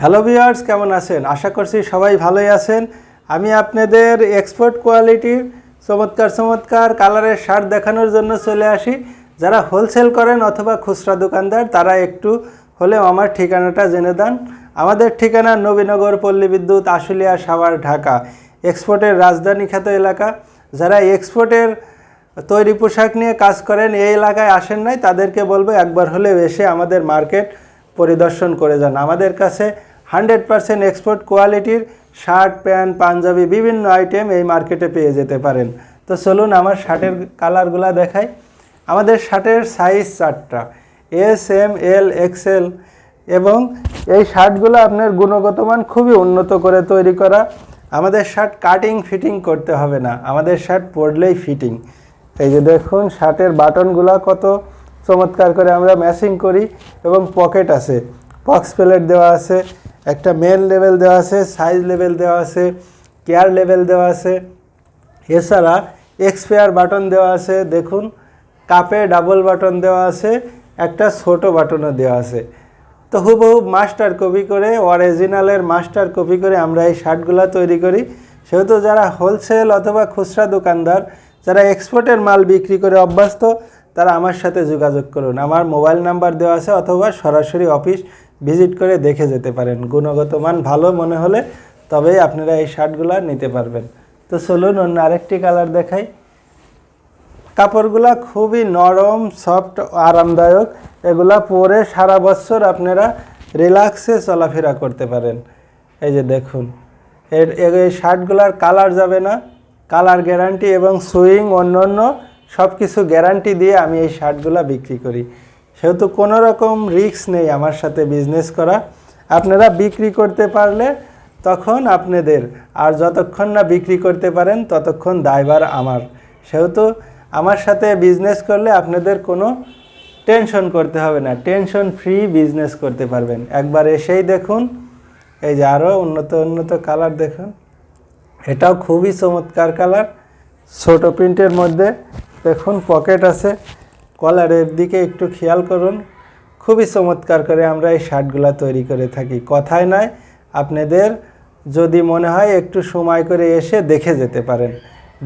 Hello viewers কেমন আছেন? আশা করছি সবাই ভালোই আছেন। আমি আপনাদের এক্সপোর্ট কোয়ালিটির চমৎকার চমৎকার কালারের শার্ট দেখানোর জন্য চলে আসি। যারা হোলসেল করেন অথবা খুচরা দোকানদার, তারা একটু হলেও আমার ঠিকানাটা জেনে দেন। আমাদের ঠিকানা নবীনগর পল্লী বিদ্যুৎ, আশুলিয়া সাভার, ঢাকা। এক্সপোর্টের রাজধানী খ্যাত এলাকা। যারা এক্সপোর্টের তৈরি পোশাক নিয়ে কাজ করেন, এই এলাকায় আসেন নাই, তাদেরকে বলব একবার হলেও এসে আমাদের মার্কেট পরিদর্শন করে যান। আমাদের কাছে হান্ড্রেড পারসেন্ট এক্সপোর্ট কোয়ালিটির শার্ট, প্যান্ট, পাঞ্জাবি, বিভিন্ন আইটেম এই মার্কেটে পেয়ে যেতে পারেন। তো চলুন আমার শার্টের কালারগুলো দেখাই। আমাদের শার্টের সাইজ চারটা। এস এম এল এক্সেল এবং এই শার্টগুলো আপনার গুণগত মান খুবই উন্নত করে তৈরি করা। আমাদের শার্ট কাটিং ফিটিং করতে হবে না। আমাদের শার্ট পরলেই ফিটিং এই যে দেখুন, শার্টের বাটনগুলো কত চমৎকার করে আমরা ম্যাচিং করি এবং পকেট আছে। পক্স প্লেট দেওয়া আছে, একটা মেন লেভেল দেওয়া আছে, সাইজ লেভেল দেওয়া আছে, কেয়ার লেভেল দেওয়া আছে। এছাড়া এক্সপেয়ার বাটন দেওয়া আছে, দেখুন, কাপে ডাবল বাটন দেওয়া আছে, একটা ছোট বাটনও দেওয়া আছে। তো হুবহু মাস্টার কপি করে অরিজিনালের মাস্টার কপি করে আমরা এই শার্টগুলো তৈরি করি। সেহেতু যারা হোলসেল অথবা খুচরা দোকানদার, যারা এক্সপোর্টের মাল বিক্রি করে অভ্যস্ত তারা আমার সাথে যোগাযোগ করুন। আমার মোবাইল নাম্বার দেওয়া আছে অথবা সরাসরি অফিস ভিজিট করে দেখে যেতে পারেন। গুণগত মান ভালো মনে হলে তবেই আপনারা এই শার্টগুলো নিতে পারবেন। তো চলুন অন্য আরেকটি কালার দেখাই। কাপড়গুলা খুবই নরম, সফট, আরামদায়ক। এগুলা পরে সারা বছর আপনারা রিল্যাক্সে চলাফেরা করতে পারেন। এই যে দেখুন, এর এই শার্টগুলার কালার যাবে না। কালার গ্যারান্টি এবং সুইং অন্য অন্য সব কিছু গ্যারান্টি দিয়ে আমি এই শার্টগুলা বিক্রি করি। সেহেতু কোনো রকম রিস্ক নেই আমার সাথে বিজনেস করা। আপনারা বিক্রি করতে পারলে তখন আপনাদের, আর যতক্ষণ না বিক্রি করতে পারেন ততক্ষণ দায়ভার আমার। সেহেতু আমার সাথে বিজনেস করলে আপনাদের কোনো টেনশন করতে হবে না টেনশন ফ্রি বিজনেস করতে পারবেন। একবার এসেই দেখুন, এই যে আরও উন্নত উন্নত কালার দেখুন। এটাও খুবই চমৎকার কালার ছোটো প্রিন্টের মধ্যে। দেখুন পকেট আছে। কলারের দিকে একটু খেয়াল করুন। খুবই চমৎকার করে আমরা এই শার্টগুলো তৈরি করে থাকি। কথায় নয়, আপনাদের যদি মনে হয় একটু সময় করে এসে দেখে যেতে পারেন।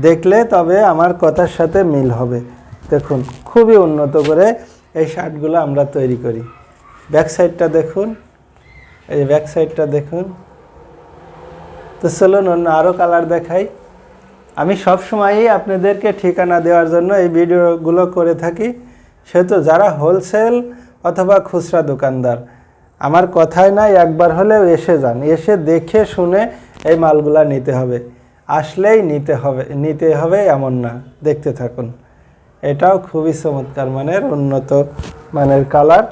দেখলে তবে আমার কথার সাথে মিল হবে। দেখুন, খুবই উন্নত করে এই শার্টগুলো আমরা তৈরি করি। ব্যাক সাইডটা দেখুন। এই ব্যাক সাইডটা দেখুন। তো চলুন, অন্য আরও কালার দেখাই। আমি সব সময়ই আপনাদেরকে ঠিকানা দেওয়ার জন্য এই ভিডিওগুলো করে থাকি। সেহেতু যারা হোলসেল অথবা খুচরা দোকানদার, আমার কথায় নাই একবার হলেও এসে যান। এসে দেখে শুনে এই মালগুলা নিতে হবে। আসলেই নিতে হবে নিতে হবে এমন না, দেখতে থাকুন। এটাও খুবই চমৎকার মানের, উন্নত মানের কালার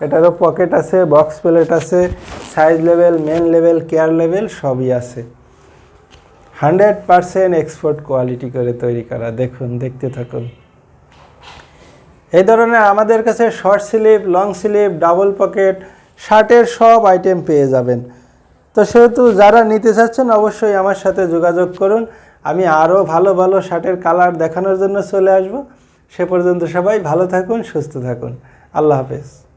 এটারও পকেট আছে বক্স প্লেট আছে size level men level care level সবই আছে। হান্ড্রেড পারসেন্ট এক্সপোর্ট কোয়ালিটি করে তৈরি করা। দেখুন, দেখতে থাকুন। এই ধরনের আমাদের কাছে short sleeve, long sleeve, double pocket, শার্টের সব আইটেম পেয়ে যাবেন। তো সেহেতু যারা নিতে চাচ্ছেন, অবশ্যই আমার সাথে যোগাযোগ করুন। আমি আরও ভালো ভালো শার্টের কালার দেখানোর জন্য চলে আসব। সে পর্যন্ত সবাই ভালো থাকুন, সুস্থ থাকুন। আল্লাহ হাফেজ।